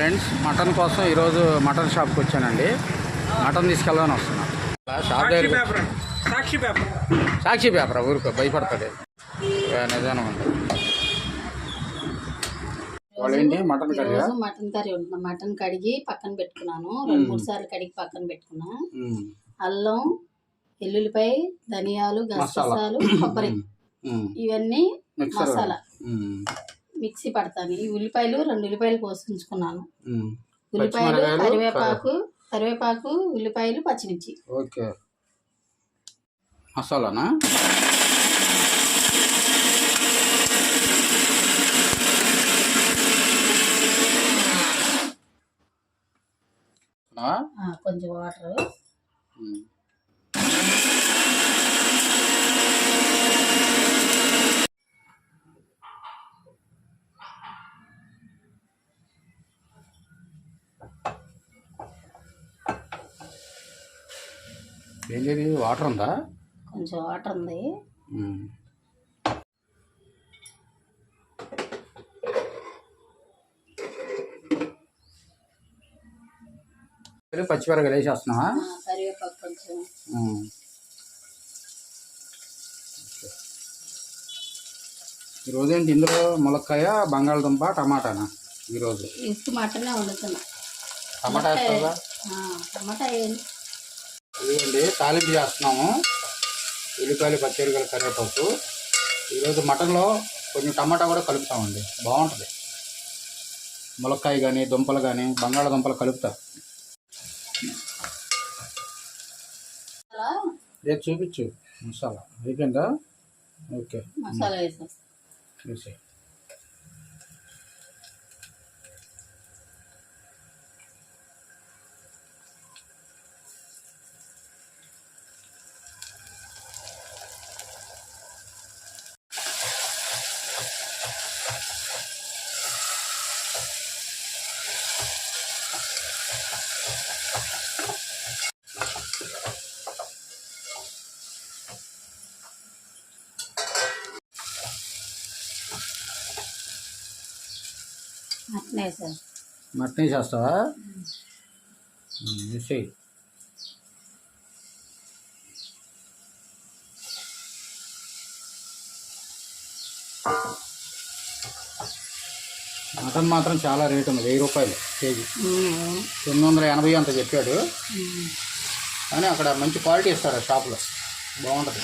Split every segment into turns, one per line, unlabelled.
Friends mutton కోసం ఈరోజు mutton షాప్కి వచ్చానండి. మటన్ తీసుకెళ్దామని వస్తున్నా. షాప్
సాక్షి
దగ్గర
paper Sakshi paper.
Sakshi paper? ఊరుకో నిజానం ఏంటి? మటన్ కర్రీ
మటన్ కర్రీ ఉంటున్నా. మటన్ కడిగి పక్కన పెట్టుకున్నాను. రెండు మూడు సార్లు కడిగి పక్కన పెట్టుకున్నా. అల్లం ఎల్లుల్లిపాయ ధనియాలు గసగసాలు కొబ్బరి. ఇవన్నీ మసాలా. మిక్సీ పడతాను ఈ ఉల్లిపాయలు రెండు ఉల్లిపాయలు కోసి ఉంచుకున్నాను ఉల్లిపాయలు
పచ్చిమిరపకాయలు,
కరివేపాకు కరివేపాకు ఉల్లిపాయలు పచ్చిమిర్చి.
ఓకే. మసాలానా? ఆ?
కొంచెం వాటర్.
ఉమ్. ఏం చేయాలి వాటర్ ఉందా?
కొంచెం వాటర్ ఉంది.
పచ్చిమిరపకాయలు వేసేస్తున్నావా?
కరివేపాకు కొంచెం.
ఈరోజు ఏంటి ఇందులో ములక్కాయ బంగాళదుంప టమాటానా? ఈరోజు
ఇసుక మటనే వండుతున్నా.
టమాటా వేస్తావా?
టమాటా వేయండి
ఇదిగోండి తాలింపు చేస్తున్నాము. ఉల్లిపాయలు పచ్చిమిరకాయలు కరివేపాకు. ఈరోజు మటన్లో కొంచెం టమాటా కూడా కలుపుతామండి. బాగుంటుంది. ములక్కాయ కానీ దుంపలు కానీ బంగాళదుంపలు కలుపుతా. రేపు చూపించు. మసాలా. అయిపోయిందా? ఓకే.
మసాలా వేసేస్తాను అట్నే వేసాను
మటన్ వేసేస్తావా వేసేయి మటన్ మాత్రం చాలా రేట్ ఉంది వెయ్యి రూపాయలు కేజీ. తొమ్మిది వందల ఎనభై అంత చెప్పాడు. కానీ అక్కడ మంచి క్వాలిటీ ఇస్తారు ఆ షాప్లో. బాగుంటుంది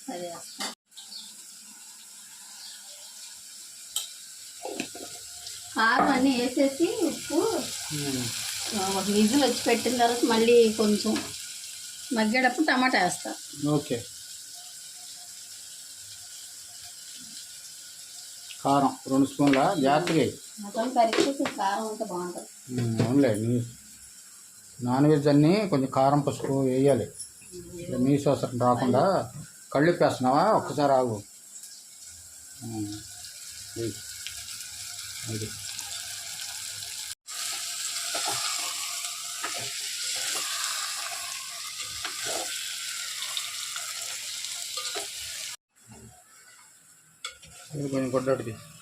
సరే వేస్తాను కారం అన్నీ వేసేసి ఉప్పు
ఉమ్.
ఆ, ఒక విజిల్ వచ్చి పెట్టిన తర్వాత మళ్ళీ కొంచెం మగ్గేటప్పుడు టమాటా వేస్తా.
ఓకే. కారం రెండు స్పూన్ల జాగ్రత్తగా.
మటన్ కర్రీకి కారం ఉంటే బాగుంటుంది.
ఉమ్, అవునులే నాన్ వెజ్ అన్నీ కొంచెం కారం పసుపు వేయాలి. నీసు అవసరం రాకుండా కళ్ళు వేస్తున్నావా? ఒక్కసారి ఆగు. అది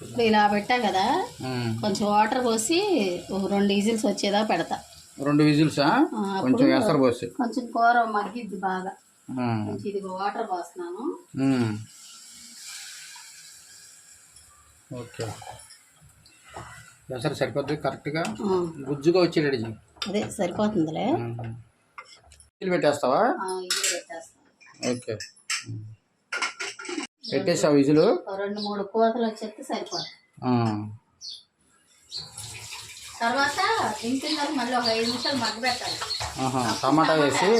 ఇప్పుడు ఇలా పెట్టా కదా కొంచెం వాటర్ పోసి ఒక రెండు విజిల్స్ వచ్చేదా పెడతా.
రెండు విజిల్సా? కొంచెం ఎసరు పోసి.
కొంచెం కూర మగ్గిద్ది బాగా. ఇది వాటర్ పోస్తున్నాను.
ఓకే. ఎసరు సరిపోద్ది కరెక్ట్గా? గుజ్జుగా వచ్చి రెడీ చెయ్యి.
అదే సరిపోతుందిలే.
పెట్టేస్తావా?
ఆ, ఇది పెట్టేస్తాను.
ఓకే. పెట్టేసావు విజులు?
రెండు మూడు కోతలు వచ్చేస్తే సరిపోతుంది. తర్వాత తర్వాత మళ్ళీ ఒక ఐదు నిమిషాలు మగ్గ పెట్టాలి.
టమాటా వేసి?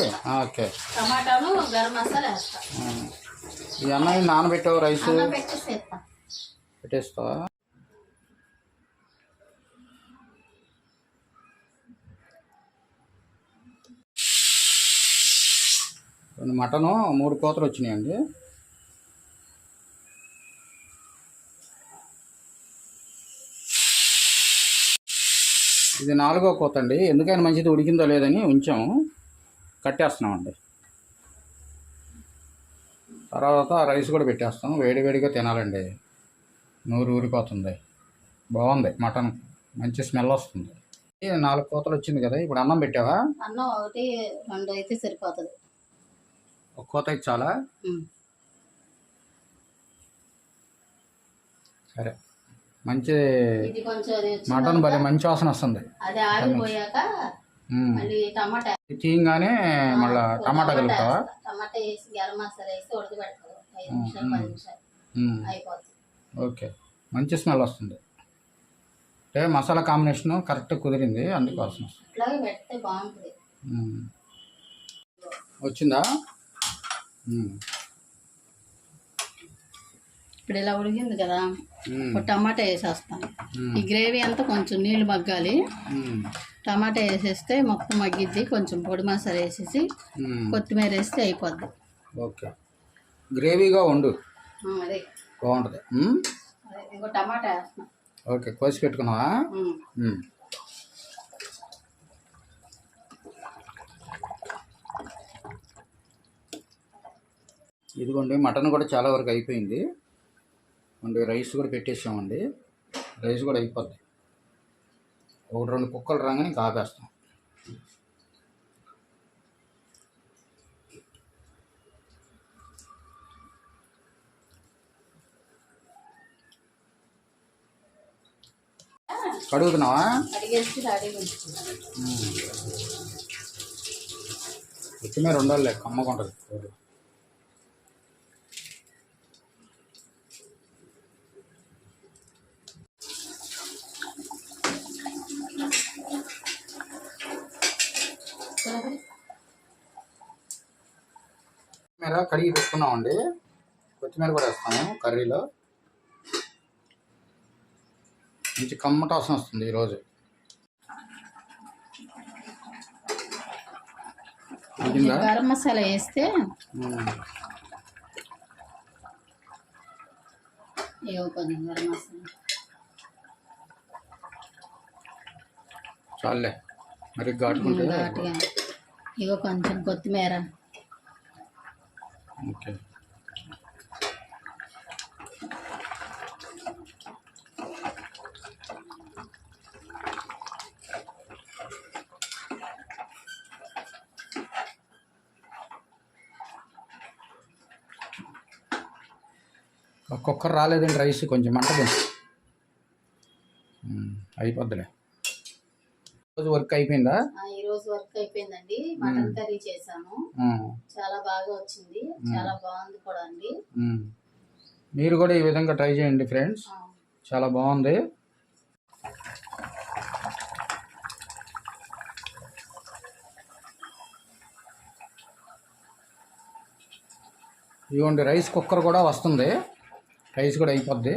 ఓకే.
టమాటాను గరం మసాలా వేస్తా.
ఈ అన్నం నానబెట్టావు రైస్?
పెట్టేసి
పెట్టేస్తావా? కొన్ని మటను మూడు కోతలు వచ్చినాయండి. ఇది నాలుగో కోత అండి ఎందుకైనా మంచిది ఉడికిందో లేదని ఉంచాము. కట్టేస్తున్నామండి. తర్వాత రైస్ కూడా పెట్టేస్తాం. వేడి వేడిగా తినాలండి. నూరు ఊరిపోతుంది. బాగుంది మటన్. మంచి స్మెల్ వస్తుంది. నాలుగు కోతలు వచ్చింది కదా ఇప్పుడు అన్నం పెట్టావా?
అన్నం ఒకటి రెండు అయితే సరిపోతుంది.
ఒక కోత చాలా. సరే. మంచి మటన్ భలే మంచి వాసన వస్తుంది.
అది ఆరిపోయాక. మళ్ళీ టమాటా.
తీయంగానే మళ్ళా టమాటా కలుపుతావా?
వేస్తా. టమాటా వేసి గరం మసాలా వేసి ఉడకబెడతావు ఐదు నిమిషాలు పది నిమిషాలు.
మ్మ్.
అయిపోతుంది
ఓకే. మంచి స్మెల్ వస్తుంది. అంటే మసాలా కాంబినేషన్ కరెక్ట్ కుదిరింది అందుకోసం.
అట్లాగే పెడితే బాగుంటుంది.
వచ్చిందా.
ఇప్పుడు ఇలా ఉడికింది కదా. ఒక టమాటా వేసేస్తాను. ఈ గ్రేవీ అంతా కొంచెం నీళ్ళు మగ్గాలి. టమాటా వేసేస్తే మొత్తం మగ్గిద్ది కొంచెం పొడి మసాలా వేసేసి. కొత్తిమీర వేస్తే అయిపోద్ది.
ఓకే. గ్రేవీగా
అదే.
బాగుంటుంది.
ఇంకో టమాటా
ఓకే కోసి పెట్టుకున్నావా. ఇదిగోండి మటన్ కూడా చాలా వరకు అయిపోయింది. అండి రైస్ కూడా పెట్టేసామండి. రైస్ కూడా అయిపోద్ది. ఒకటి రెండు కుక్కలు రాగానే ఇంకా ఆపేస్తాం కడుగుతున్నావా
అడిగేసి రెడీగా ఉంచుకున్నాను
కొత్తిమీర కొత్తిమీర కడిగి పెట్టుకున్నామండి. కొత్తిమీర కూడా వేస్తాము కర్రీలో. మంచి కమ్మట వాసన వస్తుంది ఈరోజు.
గరం మసాలా వేస్తే
మ్మ్.
ఏవో కొంచెం గరం మసాలా.
చాలే మరి ఘాటుకుంటే
ఇగో కొంచెం కొత్తిమీర.
ఓకే. ఒక్కొక్కరు రాలేదండి రైస్ కొంచెం మంటది పెంచు. అయిపోద్దిలే. రోజు వర్క్ అయిపోయిందా?
అయిపోయిందండి. మటన్ కర్రీ
మ్మ్,
చాలా బాగా వచ్చింది. చాలా బాగుంది కూడా అండి.
మీరు కూడా ఈ విధంగా ట్రై చేయండి ఫ్రెండ్స్. చాలా బాగుంది. ఇదిగోండి రైస్ కుక్కర్ కూడా వస్తుంది. రైస్ కూడా అయిపోద్ది.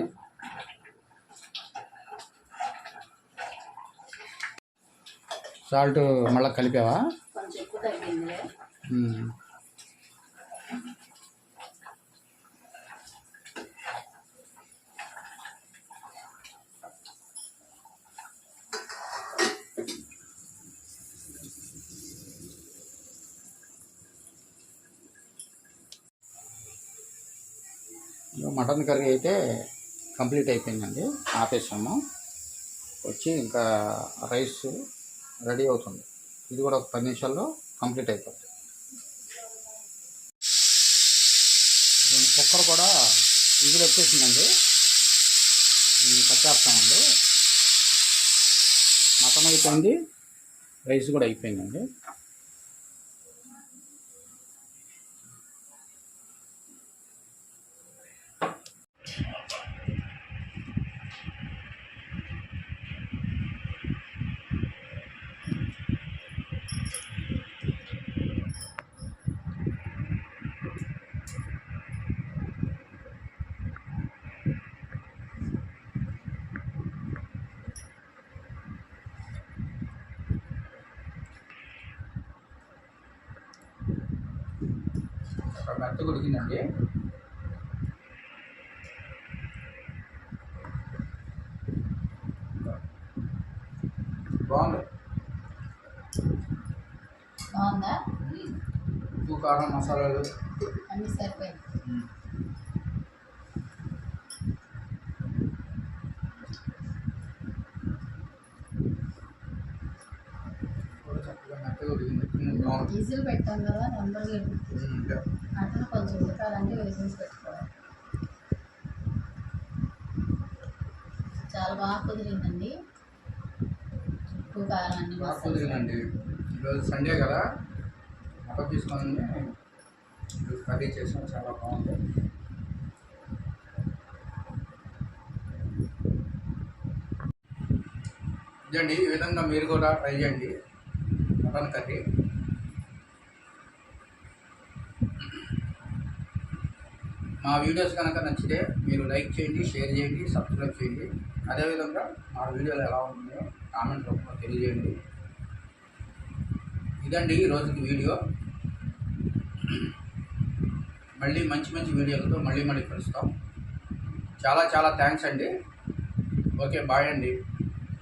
సాల్ట్ మళ్ళీ కలిపావా? మటన్ కర్రీ అయితే కంప్లీట్ అయిపోయిందండి. ఆపేసాము. వచ్చి ఇంకా రైస్ రెడీ అవుతుంది. ఇది కూడా ఒక పది నిమిషాల్లో కంప్లీట్ అయిపోతుంది దీని కుక్కర్ కూడా విజిల్ వచ్చేసిందండి. నేను కట్టేస్తామండి మటన్ అయిపోయింది. రైస్ కూడా అయిపోయిందండి. అక్కడ మెత్తగా ఉడికిందండి బాగుంది.
బాగుందా?
ఉప్పు కారం మసాలాలు.
అన్ని అన్ని సరిపోయి
కూడా చక్కగా మెత్తగా ఉడికింది ఉమ్, బాగుంది
విజిల్ పెట్టాం కదా
ఇంకా.
మటన్ కొంచెం ఉడకాలంటే విజిల్స్ పెట్టుకోవాలి. చాలా బాగా కుదిరిందండి. ఉప్పు కారం అన్ని
బాగా
మసాలా.
కుదిరిందండి. ఈరోజు సండే కదా. మటన్ తీసుకొని ఈరోజు కర్రీ చేసాం. చాలా బాగుంది. ఇదండి ఈ విధంగా మీరు కూడా ట్రై చేయండి. Mutton curry. మా వీడియోస్ కనుక నచ్చితే మీరు లైక్ చేయండి షేర్ చేయండి సబ్స్క్రైబ్ చేయండి. అదేవిధంగా మా వీడియోలు ఎలా ఉంటుందో కామెంట్ రూపంలో తెలియజేయండి. ఇదండి ఈరోజుకి రోజుకి వీడియో. మళ్ళీ మంచి మంచి వీడియోలతో మళ్ళీ మళ్ళీ కలుస్తాం. చాలా చాలా థ్యాంక్స్ అండి. ఓకే బాయ్ అండి.